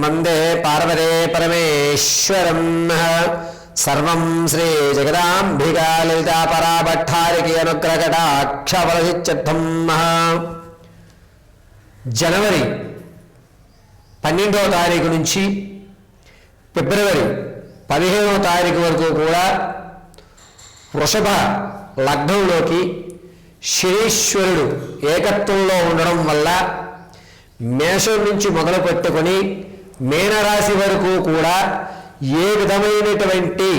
వందే పార్వతే పరమేశ్వరం సర్వం శ్రీ జగదాంబికా లలితాపరాభట్టారికి పరాభట్టారికి జనవరి పన్నెండవ తారీఖు నుంచి ఫిబ్రవరి పదిహేనవ తారీఖు వరకు కూడా వృషభ లగ్నంలోకి శనీశ్వరుడు ఏకత్వంలో ఉండడం వల్ల మేషం నుంచి మొదలు పెట్టుకొని మీనరాశి వరకు కూడా ఏ విధమైనటువంటి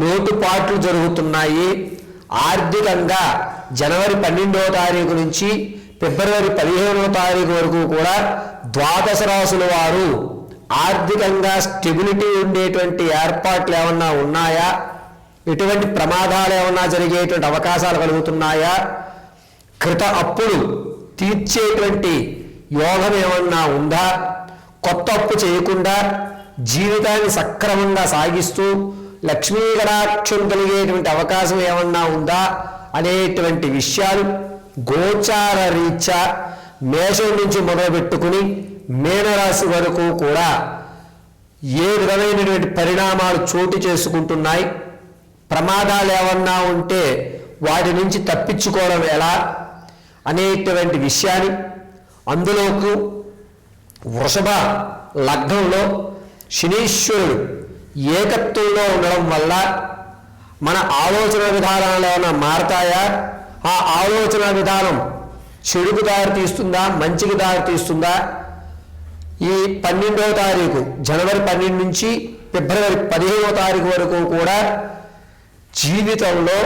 లోటుపాట్లు జరుగుతున్నాయి? ఆర్థికంగా జనవరి పన్నెండవ తారీఖు నుంచి ఫిబ్రవరి పదిహేనవ తారీఖు వరకు కూడా ద్వాదశ రాశుల వారు ఆర్థికంగా స్టెబిలిటీ ఉండేటువంటి ఏర్పాట్లు ఏమన్నా ఉన్నాయా? ఎటువంటి ప్రమాదాలు ఏమన్నా జరిగేటువంటి అవకాశాలు కలుగుతున్నాయా? కృత అప్పులు తీర్చేటువంటి యోగం ఏమన్నా ఉందా? కొత్త అప్పు చేయకుండా జీవితాన్ని సక్రమంగా సాగిస్తూ లక్ష్మీ గడాక్షం కలిగేటువంటి అవకాశం ఏమన్నా ఉందా అనేటువంటి విషయాలు గోచార రీత్యా మేషం నుంచి మొదలుపెట్టుకుని మీనరాశి వరకు కూడా ఏ విధమైనటువంటి పరిణామాలు చోటు చేసుకుంటున్నాయి? ప్రమాదాలు ఏమన్నా ఉంటే వాటి నుంచి తప్పించుకోవడం ఎలా? అనేటువంటి విషయాన్ని అందులోకి వృషభ లగ్నంలో శనీశ్వరుడు ఏకత్వంలో ఉండడం వల్ల మన ఆలోచన విధానాలు ఏమైనా మారతాయా? ఆ ఆలోచన విధానం చెడుకు దారి తీస్తుందా? మంచికి దారి తీస్తుందా? ఈ పన్నెండవ తారీఖు జనవరి పన్నెండు నుంచి ఫిబ్రవరి పదిహేనవ తారీఖు వరకు కూడా జీవితంలో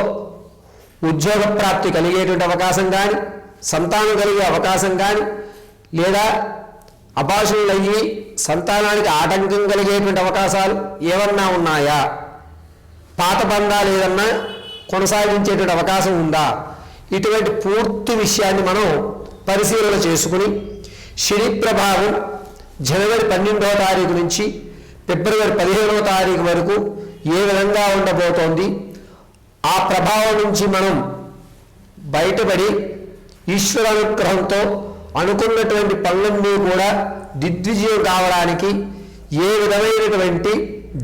ఉద్యోగ ప్రాప్తి కలిగేటువంటి అవకాశం కానీ సంతానం కలిగే అవకాశం కానీ లేదా అభాషణలయ్యి సంతానానికి ఆటంకం కలిగేటువంటి అవకాశాలు ఏమన్నా ఉన్నాయా? పాత బంధాలు ఏదన్నా కొనసాగించేటువంటి అవకాశం ఉందా? ఇటువంటి పూర్తి విషయాన్ని మనం పరిశీలన చేసుకుని శని ప్రభావం జనవరి పన్నెండవ తారీఖు నుంచి ఫిబ్రవరి పదిహేనవ తారీఖు వరకు ఏ విధంగా ఉండబోతోంది? ఆ ప్రభావం నుంచి మనం బయటపడి ఈశ్వరానుగ్రహంతో అనుకున్నటువంటి పనులన్నీ కూడా దిగ్విజయం కావడానికి ఏ విధమైనటువంటి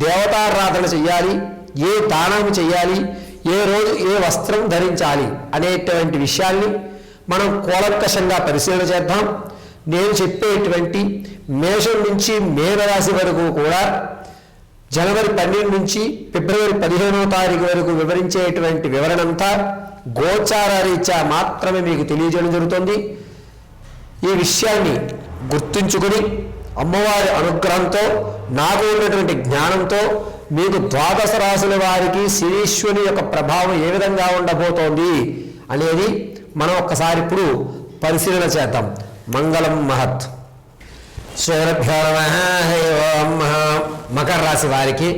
దేవతారాధన చెయ్యాలి ఏ దానం చెయ్యాలి ఏ రోజు ఏ వస్త్రం ధరించాలి అనేటువంటి విషయాల్ని మనం కూలంకషంగా పరిశీలన చేద్దాం. నేను చెప్పేటువంటి మేషం నుంచి మేనరాశి వరకు కూడా జనవరి పన్నెండు నుంచి ఫిబ్రవరి పదిహేనవ తారీఖు వరకు వివరించేటువంటి వివరణంతా గోచార రీత్యా మాత్రమే మీకు తెలియజేయడం జరుగుతుంది. ఈ విషయాన్ని గుర్తుంచుకొని అమ్మవారి అనుగ్రహంతో నాకు ఉన్నటువంటి జ్ఞానంతో మీకు ద్వాదశ రాశుల వారికి శనీశ్వని యొక్క ప్రభావం ఏ విధంగా ఉండబోతోంది అనేది మనం ఒక్కసారి ఇప్పుడు పరిశీలన చేద్దాం. మంగళం మహత్. శ్రీరభ్యో నమ మకర రాశి వారికి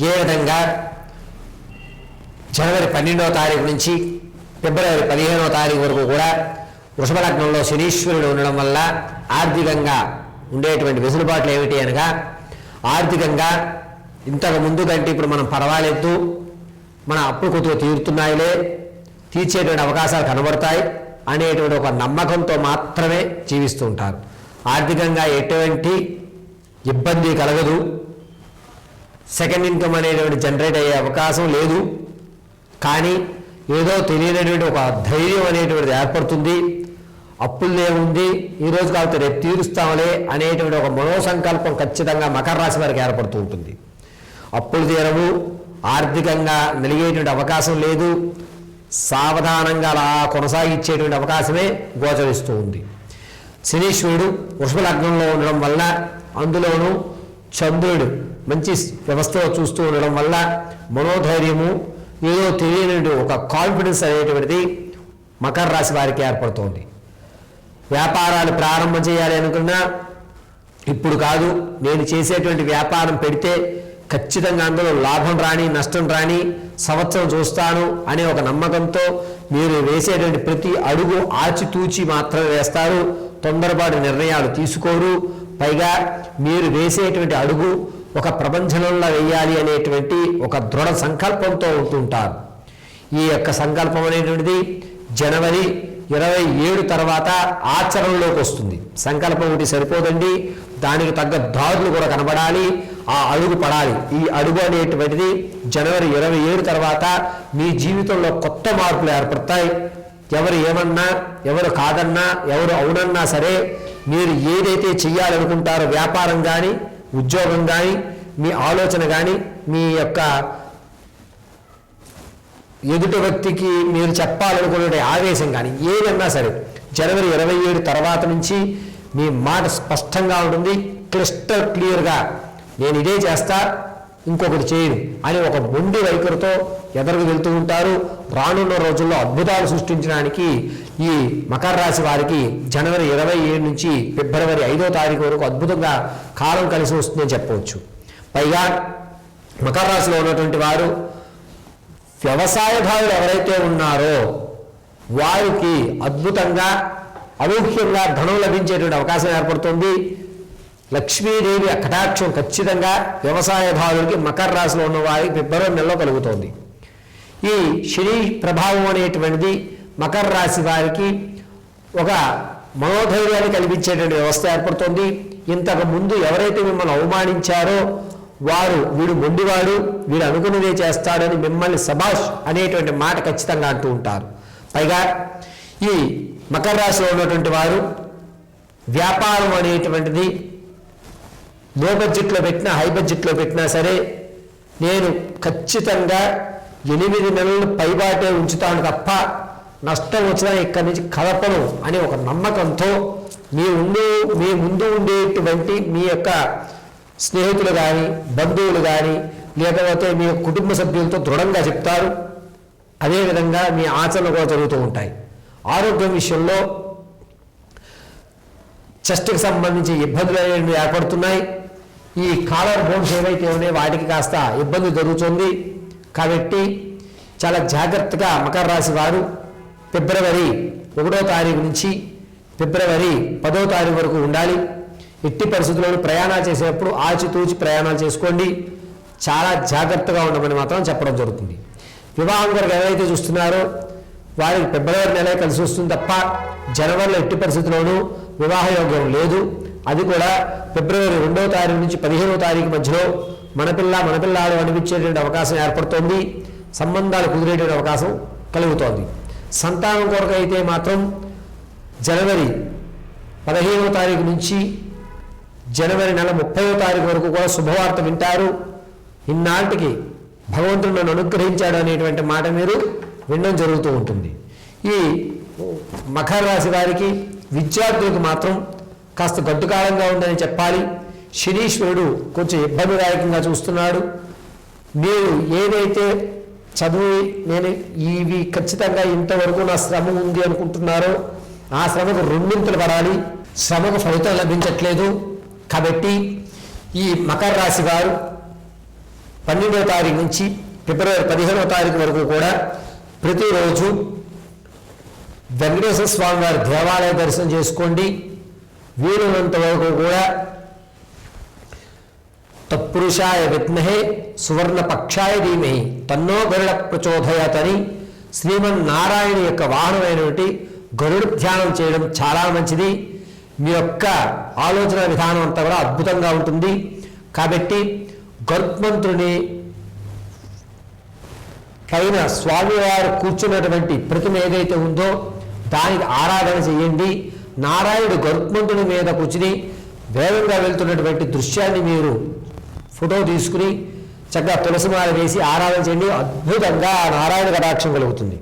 ఏ విధంగా జనవరి పన్నెండవ తారీఖు నుంచి ఫిబ్రవరి పదిహేనవ తారీఖు వరకు కూడా వృషభ లగ్నంలో శనీశ్వరుడు ఉండడం వల్ల ఆర్థికంగా ఉండేటువంటి వెసులుబాట్లు ఏమిటి అనగా ఆర్థికంగా ఇంతకు ముందు కంటే ఇప్పుడు మనం పర్వాలేదు మన అప్పులు కొద్దిగా తీరుతున్నాయిలే తీర్చేటువంటి అవకాశాలు కనబడతాయి అనేటువంటి ఒక నమ్మకంతో మాత్రమే జీవిస్తూ ఉంటారు. ఆర్థికంగా ఎటువంటి ఇబ్బంది కలగదు. సెకండ్ ఇన్కమ్ అనేటువంటి జనరేట్ అయ్యే అవకాశం లేదు. కానీ ఏదో తెలియనటువంటి ఒక ధైర్యం అనేటువంటిది ఏర్పడుతుంది. అప్పులే ఉంది ఈ రోజు కాబట్టి రేపు తీరుస్తామలే అనేటువంటి ఒక మనోసంకల్పం ఖచ్చితంగా మకర రాశి వారికి ఏర్పడుతూ ఉంటుంది. అప్పులు తీరవు ఆర్థికంగా నలిగేటువంటి అవకాశం లేదు సావధానంగా అలా కొనసాగించేటువంటి అవకాశమే గోచరిస్తూ ఉంది. శనీశ్వరుడు వృషభ లగ్నంలో ఉండడం వల్ల అందులోనూ చంద్రుడు మంచి వ్యవస్థలో చూస్తూ ఉండడం వల్ల మనోధైర్యము ఏదో తెలియని ఒక కాన్ఫిడెన్స్ అనేటువంటిది మకర రాశి వారికి ఏర్పడుతోంది. వ్యాపారాలు ప్రారంభం చేయాలి అనుకున్నా ఇప్పుడు కాదు. నేను చేసేటువంటి వ్యాపారం పెడితే ఖచ్చితంగా అందులో లాభం రాని నష్టం రాని సంవత్సరం చూస్తాను అనే ఒక నమ్మకంతో మీరు వేసేటువంటి ప్రతి అడుగు ఆచితూచి మాత్రమే వేస్తారు. తొందరపాటు నిర్ణయాలు తీసుకోరు. పైగా మీరు వేసేటువంటి అడుగు ఒక ప్రపంచంలో వేయాలి అనేటువంటి ఒక దృఢ సంకల్పంతో ఉంటుంటారు. ఈ యొక్క సంకల్పం అనేటువంటిది జనవరి ఇరవై ఏడు తర్వాత ఆచరణలోకి వస్తుంది. సంకల్పం ఒకటి సరిపోదండి. దానికి తగ్గ దారులు కూడా కనబడాలి. ఆ అడుగు పడాలి. ఈ అడుగు అనేటువంటిది జనవరి ఇరవై ఏడు తర్వాత మీ జీవితంలో కొత్త మార్పులు ఏర్పడతాయి. ఎవరు ఏమన్నా ఎవరు కాదన్నా ఎవరు అవునన్నా సరే మీరు ఏదైతే చెయ్యాలనుకుంటారో వ్యాపారం కానీ ఉద్యోగం కానీ మీ ఆలోచన కానీ మీ యొక్క ఎదుటి వ్యక్తికి మీరు చెప్పాలనుకునే ఆవేశం కానీ ఏదన్నా సరే జనవరి ఇరవై ఏడు తర్వాత నుంచి మీ మాట స్పష్టంగా ఉంటుంది క్లిస్టర్ క్లియర్గా నేను ఇదే చేస్తా ఇంకొకటి చేయను అని ఒక మొండి వైఖరితో ఎదరికి వెళ్తూ ఉంటారు. రానున్న రోజుల్లో అద్భుతాలు సృష్టించడానికి ఈ మకర రాశి వారికి జనవరి ఇరవై ఏడు నుంచి ఫిబ్రవరి ఐదో తారీఖు వరకు అద్భుతంగా కాలం కలిసి వస్తుందని చెప్పవచ్చు. పైగా మకర రాశిలో ఉన్నటువంటి వారు వ్యవసాయదారులు ఎవరైతే ఉన్నారో వారికి అద్భుతంగా అనూహ్యంగా ధనం లభించేటువంటి అవకాశం ఏర్పడుతుంది. లక్ష్మీదేవి కటాక్షం ఖచ్చితంగా వ్యవసాయదారులకి మకర రాశిలో ఉన్న వారికి ఫిబ్రవరి నెలలో కలుగుతోంది. ఈ శని ప్రభావం అనేటువంటిది మకర రాశి వారికి ఒక మనోధైర్యాన్ని కల్పించేటువంటి వ్యవస్థ ఏర్పడుతుంది. ఇంతకు ముందు ఎవరైతే మిమ్మల్ని అవమానించారో వారు వీడు మొండివాడు వీడు అనుకున్నదే చేస్తాడని మిమ్మల్ని సభాష్ అనేటువంటి మాట ఖచ్చితంగా అంటూ ఉంటారు. పైగా ఈ మకర రాశిలో ఉన్నటువంటి వారు వ్యాపారం అనేటువంటిది లో బడ్జెట్లో పెట్టినా హై బడ్జెట్లో పెట్టినా సరే నేను ఖచ్చితంగా ఎనిమిది నెలలు పైబాటే ఉంచుతాను తప్ప నష్టం వచ్చినా ఇక్కడి నుంచి కదపను అనే ఒక నమ్మకంతో మీ ఉండే మీ ముందు ఉండేటువంటి మీ యొక్క స్నేహితులు కానీ బంధువులు కానీ లేకపోతే మీ కుటుంబ సభ్యులతో దృఢంగా చెప్తారు. అదేవిధంగా మీ ఆచరణ కూడా జరుగుతూ ఉంటాయి. ఆరోగ్యం విషయంలో చెస్ట్కి సంబంధించి ఇబ్బందులు అనేవి ఏర్పడుతున్నాయి. ఈ కాలర్ బోన్స్ ఏవైతే ఉన్నాయో వాటికి కాస్త ఇబ్బంది జరుగుతుంది. కాబట్టి చాలా జాగ్రత్తగా మకర రాశి వారు ఫిబ్రవరి ఒకటో తారీఖు నుంచి ఫిబ్రవరి పదో తారీఖు వరకు ఉండాలి. ఎట్టి పరిస్థితుల్లోనూ ప్రయాణాలు చేసేటప్పుడు ఆచితూచి ప్రయాణాలు చేసుకోండి. చాలా జాగ్రత్తగా ఉండమని మాత్రం చెప్పడం జరుగుతుంది. వివాహం కొరకు ఎవరైతే చూస్తున్నారో వారికి ఫిబ్రవరి నెల కలిసి వస్తుంది తప్ప జనవరిలో ఎట్టి పరిస్థితుల్లోనూ వివాహ యోగ్యం లేదు. అది కూడా ఫిబ్రవరి రెండవ తారీఖు నుంచి పదిహేనవ తారీఖు మధ్యలో మనపిల్ల మనపిల్లాడు మన అనిపించేటువంటి అవకాశం ఏర్పడుతోంది. సంబంధాలు కుదిరేటువంటి అవకాశం కలుగుతోంది. సంతానం కొరకు అయితే మాత్రం జనవరి పదిహేనవ తారీఖు నుంచి జనవరి నెల ముప్పయో తారీఖు వరకు కూడా శుభవార్త వింటారు. ఇన్నాటికి భగవంతుడు నన్ను అనుగ్రహించాడు అనేటువంటి మాట మీరు వినడం జరుగుతూ ఉంటుంది. ఈ మకర రాశి వారికి విద్యార్థులకు మాత్రం కాస్త గడ్డుకాలంగా ఉందని చెప్పాలి. శనీశ్వరుడు కొంచెం ఇబ్బందిదాయకంగా చూస్తున్నాడు. మీరు ఏదైతే చదివి నేను ఇవి ఖచ్చితంగా ఇంతవరకు నా శ్రమ ఉంది అనుకుంటున్నారో ఆ శ్రమకు రెండింతలు పడాలి. శ్రమకు ఫలితం లభించట్లేదు. కాబట్టి ఈ మకర రాశి వారు పన్నెండవ తారీఖు నుంచి ఫిబ్రవరి పదిహేనవ తారీఖు వరకు కూడా ప్రతిరోజు వెంకటేశ్వర స్వామి వారి దేవాలయ దర్శనం చేసుకోండి. వీలున్నంత వరకు కూడా తత్పురుషాయ విద్మహే సువర్ణ పక్షాయ ధీమహి తన్నో గరుడ ప్రచోదయతని శ్రీమన్నారాయణ యొక్క వాహనమైనటువంటి గరుడు ధ్యానం చేయడం చాలా మంచిది. మీ యొక్క ఆలోచన విధానం అంతా కూడా అద్భుతంగా ఉంటుంది. కాబట్టి గరుత్మంతుని పైన స్వామివారు కూర్చున్నటువంటి ప్రతిమ ఏదైతే ఉందో దానికి ఆరాధన చేయండి. నారాయణుడు గరుత్మంతుని మీద కూర్చుని వేగంగా వెళ్తున్నటువంటి దృశ్యాన్ని మీరు ఫోటో తీసుకుని చక్కగా తులసిమాల వేసి ఆరాధన చేయండి. అద్భుతంగా ఆ నారాయణ కటాక్షం కలుగుతుంది.